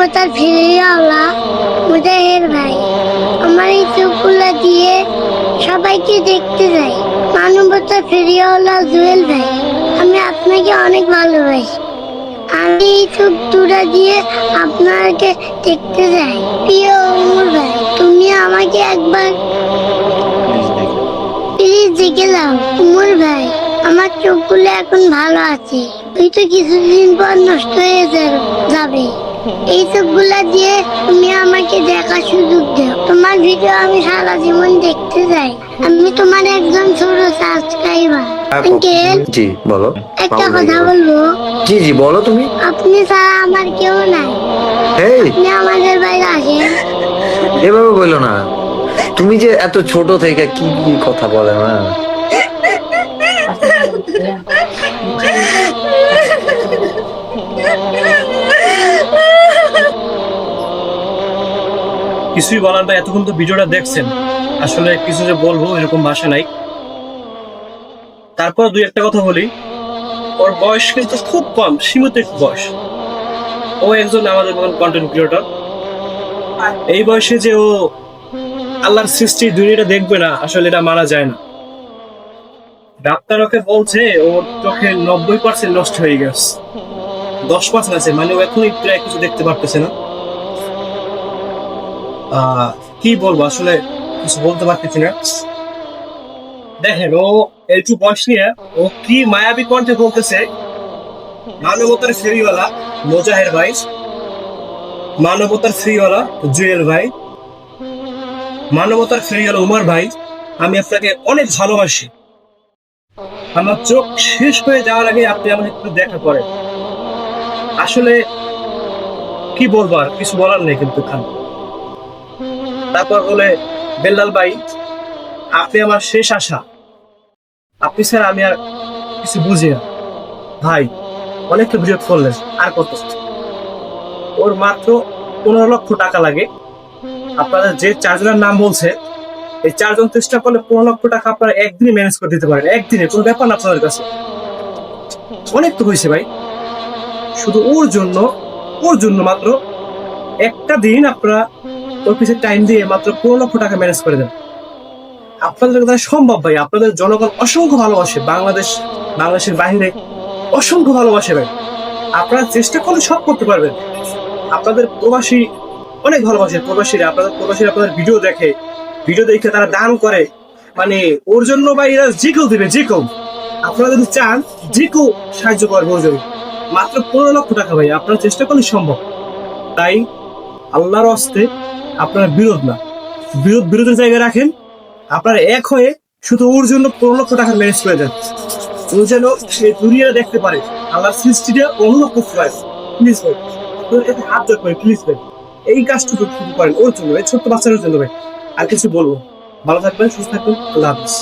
মানবতার ফিরিয়াওয়ালা মুজাহের ভাই। আমার এই চোখগুলো দিয়ে সবাইকে দেখতে যাই। মানবতার ফিরিয়াওয়ালা জুয়েল ভাই। আমি আপনাকে অনেক ভালোবাসি। আমি এই চোখ দুটা দিয়ে আপনাকে দেখতে যাই। প্রিয় অমর ভাই, তুমি আমাকে একবার প্লিজ দেখে যাও উমর ভাই, আমার চোখগুলো এখন ভালো আছে। তুই তো কিছুদিন পর নষ্ট হয়ে যাবে। এই চোখগুলা দিয়ে তুমি আমাকে দেখার সুযোগ দাও। তোমার ভিডিও আমি সারা জীবন দেখতে যাই আমি তোমার একজন ছোট সাবস্ক্রাইবার আঙ্কেল জি বলো। একটা কথা বলব? জি জি বলো তুমি। আপনি ছাড়া আমার কেউ নাই। আপনি আমাদের বাইরে আসেন। এভাবে বলল না। তুমি যে এত ছোট থেকে কি কি কথা বলে না কিছুই বলার না এতক্ষণ তো ভিডিওটা দেখছেন। আসলে কিছু যে বলব এরকম ভাষা নাই। তারপর দুই একটা কথা বলি। ওর বয়স কিন্তু খুব কম, সীমিত বয়স। ও একজন আমাদের মতন কন্টেন্ট ক্রিয়েটর এই বয়সে যে ও আল্লাহর সৃষ্টি দুনিয়াটা দেখবে না, আসলে এটা মানা যায় না। ডাক্তার ওকে বলছে, ওর চোখে নব্বই পার্সেন্ট নষ্ট হয়ে গেছে। দশ পার্সেন্ট আছে মানে ও এখনই প্রায় কিছু দেখতে পারতেছে না। কি বলব, আসলে কিছু বলতে পারতেছি না। দেখেন, ও একটু বয়স নিয়ে, ও কি মায়াবী কণ্ঠে বলতেছে। মানবতার ফেরিওয়ালা, মোজাহের ভাই। মানবতার ফেরিওয়ালা, জুয়েল ভাই। মানবতার ফেরিওয়ালা, উমার ভাই। আমি আপনাকে অনেক ভালোবাসি। আমার চোখ শেষ হয়ে যাওয়ার আগে আপনি আমার একটু দেখা করেন। আসলে কি বলব আর কিছু বলার নেই কিন্তু খান। তারপর বলে, বেল্লাল ভাই, আপনি আমার শেষ আশা। আপনি স্যার, আমি আর কিছু বুঝি না। ভাই অনেকটা বিরোধ করলেন, আর কত? ওর মাত্র পনেরো লক্ষ টাকা লাগে। আপনাদের যে চারজনের নাম বলছে, এই চারজন চেষ্টা করলে পনেরো লক্ষ টাকা আপনারা একদিনে ম্যানেজ করে দিতে পারেন, একদিনে, কোনো ব্যাপার না আপনাদের কাছে। অনেক তো হয়েছে ভাই। শুধু ওর জন্য ওর জন্য মাত্র একটা দিন আপনারা পিছিয়ে টাইম দিয়ে মাত্র পনেরো লক্ষ টাকা ম্যানেজ করে দেন আপনাদের দ্বারা সম্ভব ভাই, আপনাদের জনগণ অসংখ্য ভালোবাসে, বাংলাদেশ, বাংলাদেশের বাইরে অসংখ্য ভালোবাসে ভাই। আপনারা চেষ্টা করলে সব করতে পারবেন। আপনাদের প্রবাসী অনেক ভালোবাসে, প্রবাসীরা, আপনাদের প্রবাসীরা আপনাদের ভিডিও দেখে ভিডিও দেখে তারা দান করে। মানে ওর জন্য ভাই এরা যে কেউ দেবে যে কেউ আপনারা যদি চান যে কেউ সাহায্য করবে ওর জন্য মাত্র পনেরো লক্ষ টাকা ভাই, আপনারা চেষ্টা করলে সম্ভব। তাই আল্লাহর হস্তে আপনার বিরোধ না। বিরোধ বিরোধের জায়গায় রাখেন, আপনারা এক হয়ে শুধু ওর জন্য পনেরো লক্ষ টাকা ম্যানেজ করে দেন। ও যেন এই দুনিয়া দেখতে পারে, আল্লাহর সৃষ্টিটা অনুভব করতে পারে প্লিজ ভাই হাত জোর করে, প্লিজ ভাই। এই কাজটুকু শুরু করেন ওর জন্য, এই ছোট্ট বাচ্চাদের জন্য ভাই। আর কিছু বলব ভালো থাকবেন, সুস্থ থাকবেন, আল্লাহ হাফিজ।